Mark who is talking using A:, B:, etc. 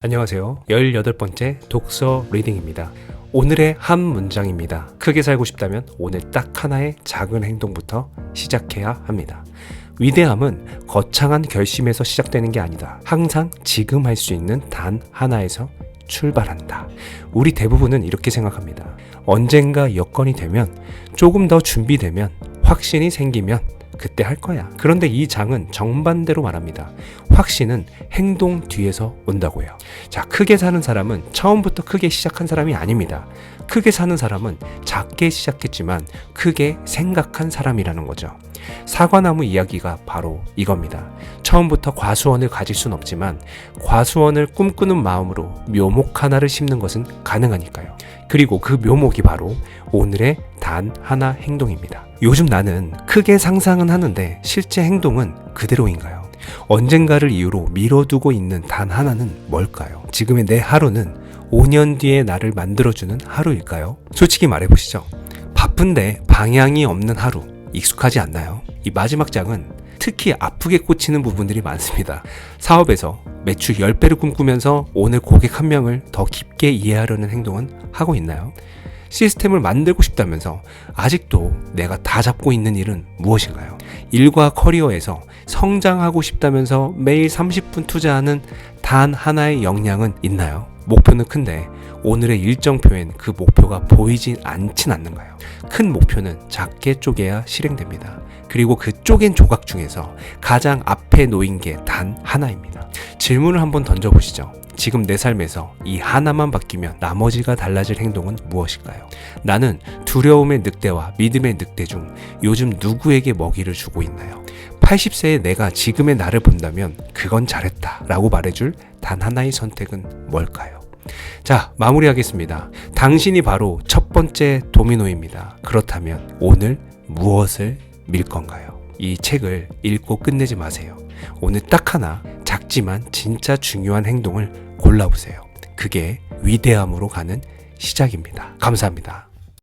A: 안녕하세요. 18번째 독서 리딩입니다. 오늘의 한 문장입니다. 크게 살고 싶다면 오늘 딱 하나의 작은 행동부터 시작해야 합니다. 위대함은 거창한 결심에서 시작되는 게 아니다. 항상 지금 할 수 있는 단 하나에서 출발한다. 우리 대부분은 이렇게 생각합니다. 언젠가 여건이 되면 조금 더 준비되면 확신이 생기면 그때 할 거야. 그런데 이 장은 정반대로 말합니다. 확신은 행동 뒤에서 온다고요. 자, 크게 사는 사람은 처음부터 크게 시작한 사람이 아닙니다. 크게 사는 사람은 작게 시작했지만 크게 생각한 사람이라는 거죠. 사과나무 이야기가 바로 이겁니다. 처음부터 과수원을 가질 순 없지만 과수원을 꿈꾸는 마음으로 묘목 하나를 심는 것은 가능하니까요. 그리고 그 묘목이 바로 오늘의 단 하나 행동입니다. 요즘 나는 크게 상상은 하는데 실제 행동은 그대로인가요? 언젠가를 이유로 미뤄두고 있는 단 하나는 뭘까요? 지금의 내 하루는 5년 뒤의 나를 만들어주는 하루일까요? 솔직히 말해보시죠. 바쁜데 방향이 없는 하루, 익숙하지 않나요? 이 마지막 장은 특히 아프게 꽂히는 부분들이 많습니다. 사업에서 매출 10배를 꿈꾸면서 오늘 고객 한 명을 더 깊게 이해하려는 행동은 하고 있나요? 시스템을 만들고 싶다면서 아직도 내가 다 잡고 있는 일은 무엇인가요? 일과 커리어에서 성장하고 싶다면서 매일 30분 투자하는 단 하나의 역량은 있나요? 목표는 큰데 오늘의 일정표엔 그 목표가 보이진 않진 않는가요? 큰 목표는 작게 쪼개야 실행됩니다. 그리고 그 쪼갠 조각 중에서 가장 앞에 놓인 게 단 하나입니다. 질문을 한번 던져보시죠. 지금 내 삶에서 이 하나만 바뀌면 나머지가 달라질 행동은 무엇일까요? 나는 두려움의 늑대와 믿음의 늑대 중 요즘 누구에게 먹이를 주고 있나요? 80세의 내가 지금의 나를 본다면 그건 잘했다 라고 말해줄 단 하나의 선택은 뭘까요? 자, 마무리하겠습니다. 당신이 바로 첫 번째 도미노입니다. 그렇다면 오늘 무엇을 밀 건가요? 이 책을 읽고 끝내지 마세요. 오늘 딱 하나 작지만 진짜 중요한 행동을 골라보세요. 그게 위대함으로 가는 시작입니다. 감사합니다.